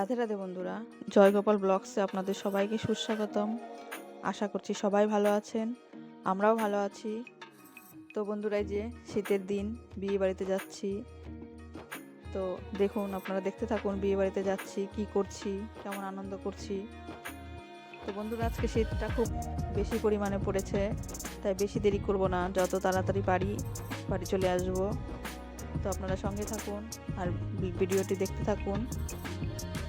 রাধে রাধে বন্ধুরা, জয়গোপাল ব্লগসে আপনাদের সবাইকে সুস্বাগতম। আশা করছি সবাই ভালো আছেন, আমরাও ভালো আছি। তো বন্ধুরাই যে শীতের দিন, বিয়ে বাড়িতে যাচ্ছি। তো দেখুন, আপনারা দেখতে থাকুন, বিয়ে বাড়িতে যাচ্ছি, কি করছি, কেমন আনন্দ করছি। তো বন্ধুরা, আজকে শীতটা খুব বেশি পরিমাণে পড়েছে, তাই বেশি দেরি করব না, যত তাড়াতাড়ি পারি, বাড়ি চলে আসব। তো আপনারা সঙ্গে থাকুন, আর ভিডিওটি দেখতে থাকুন।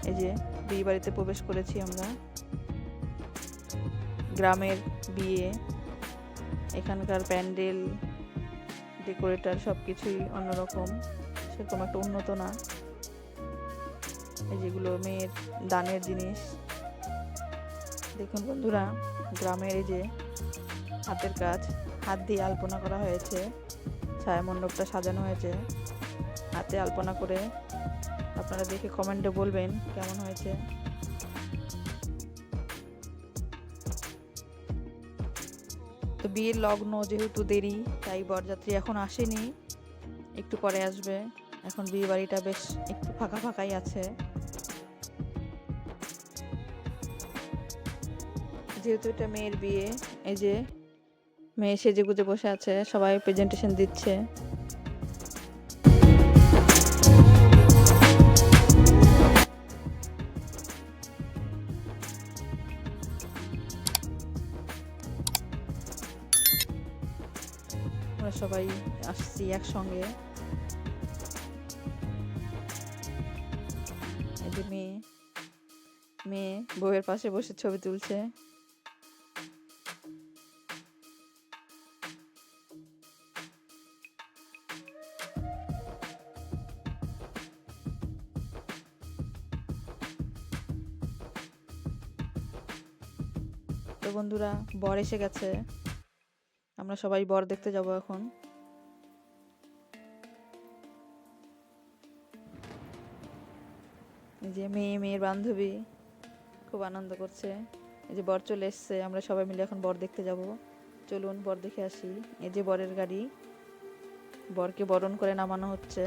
এই যে বিয়ে বাড়িতে প্রবেশ করেছি আমরা। গ্রামের বিয়ে, এখানকার প্যান্ডেল, ডেকোরেটার সব কিছুই অন্যরকম, সেরকম একটা উন্নত না। এই যেগুলো মেয়ের দানের জিনিস। দেখুন বন্ধুরা, গ্রামের এই যে হাতের কাজ, হাত দিয়ে আলপনা করা হয়েছে ছায়া মণ্ডপটা সাজানো হয়েছে। হাতে আলপনা করে আপনারা দেখে কমেন্টে বলবেন কেমন হয়েছে। তো বিয়ের লগ্ন যেহেতু দেরি, তাই বরযাত্রী এখন আসেনি। একটু পরে আসবে। এখন বিয়ে বাড়িটা বেশ একটু ফাঁকা ফাঁকাই আছে। যেহেতু এটা মেয়ের বিয়ে, এই যে মেয়ে সেজে গুজে বসে আছে, সবাই প্রেজেন্টেশন দিচ্ছে। আমরা সবাই আসছি একসঙ্গে। মেয়ে মেয়ে বউয়ের পাশে বসে ছবি তুলছে। তো বন্ধুরা, বর এসে গেছে। আমরা সবাই বর দেখতে যাব এখন। এই যে মেয়ে, মেয়ের বান্ধবী খুব আনন্দ করছে। এই যে বর চলে এসছে, আমরা সবাই মিলে এখন বর দেখতে যাব। চলুন বর দেখে আসি। এই যে বরের গাড়ি, বরকে বরণ করে নামানো হচ্ছে।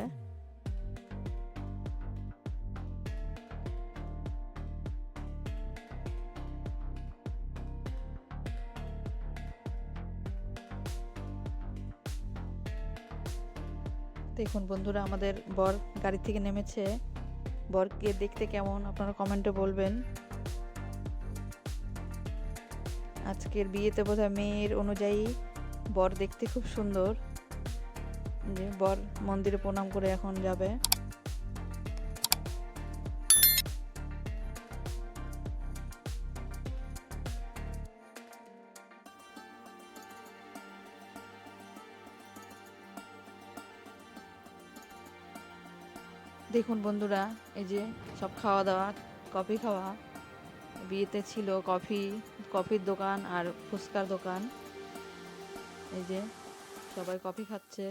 দেখুন বন্ধুরা, আমাদের বর গাড়ি থেকে নেমেছে। বরকে দেখতে কেমন, আপনারা কমেন্টে বলবেন। আজকের বিয়েতে বোধহয় মেয়ের অনুযায়ী বর দেখতে খুব সুন্দর। যে বর মন্দিরে প্রণাম করে এখন যাবে। দেখুন বন্ধুরা, এই যে সব খাওয়া দাওয়া, কফি খাওয়া, বিয়েতে ছিল কফি, কফির দোকান আর ফুচকার দোকান। এই যে সবাই কফি খাচ্ছে,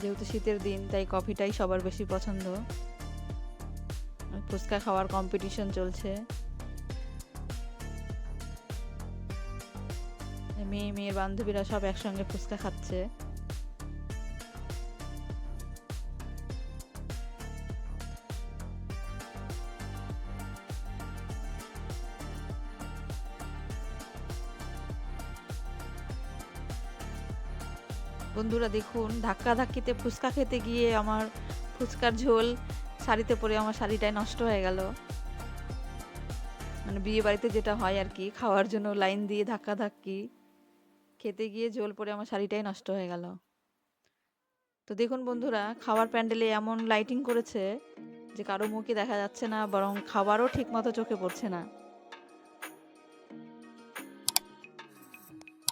যেহেতু শীতের দিন, তাই কফিটাই সবার বেশি পছন্দ। ফুচকা খাওয়ার কম্পিটিশন চলছে। মেয়ে, মেয়ের বান্ধবীরা সব একসঙ্গে ফুচকা খাচ্ছে। বন্ধুরা দেখুন, ধাক্কা ধাক্কিতে ফুচকা খেতে গিয়ে আমার ফুচকার ঝোল শাড়িতে পরে আমার শাড়িটাই নষ্ট হয়ে গেল। মানে বিয়ে বাড়িতে যেটা হয় আর কি, খাওয়ার জন্য লাইন দিয়ে ধাক্কা ধাক্কি, খেতে গিয়ে ঝোল পরে আমার শাড়িটাই নষ্ট হয়ে গেল। তো দেখুন বন্ধুরা, খাওয়ার প্যান্ডেলে এমন লাইটিং করেছে যে কারও মুখে দেখা যাচ্ছে না, বরং খাবারও ঠিক মতো চোখে পড়ছে না।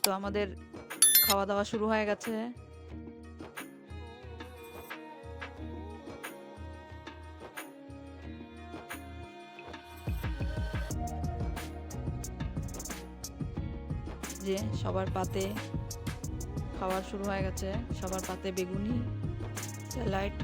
তো আমাদের খাওয়া দাওয়া শুরু হয়ে গেছে। যে সবার পাতে খাবার শুরু হয়ে গেছে। সবার পাতে বেগুনি, স্যালাড।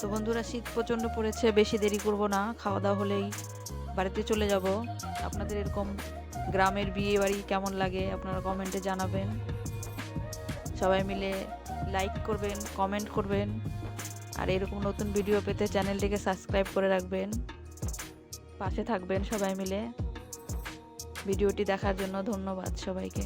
তো বন্ধুরা শীত প্রচণ্ড পড়েছে, বেশি দেরি করব না খাওয়া দাওয়া হলেই বাড়িতে চলে যাব। আপনাদের এরকম গ্রামের বিয়ে বাড়ি কেমন লাগে আপনারা কমেন্টে জানাবেন। সবাই মিলে লাইক করবেন কমেন্ট করবেন, আর এরকম নতুন ভিডিও পেতে চ্যানেলটিকে সাবস্ক্রাইব করে রাখবেন। পাশে থাকবেন সবাই মিলে। ভিডিওটি দেখার জন্য ধন্যবাদ সবাইকে।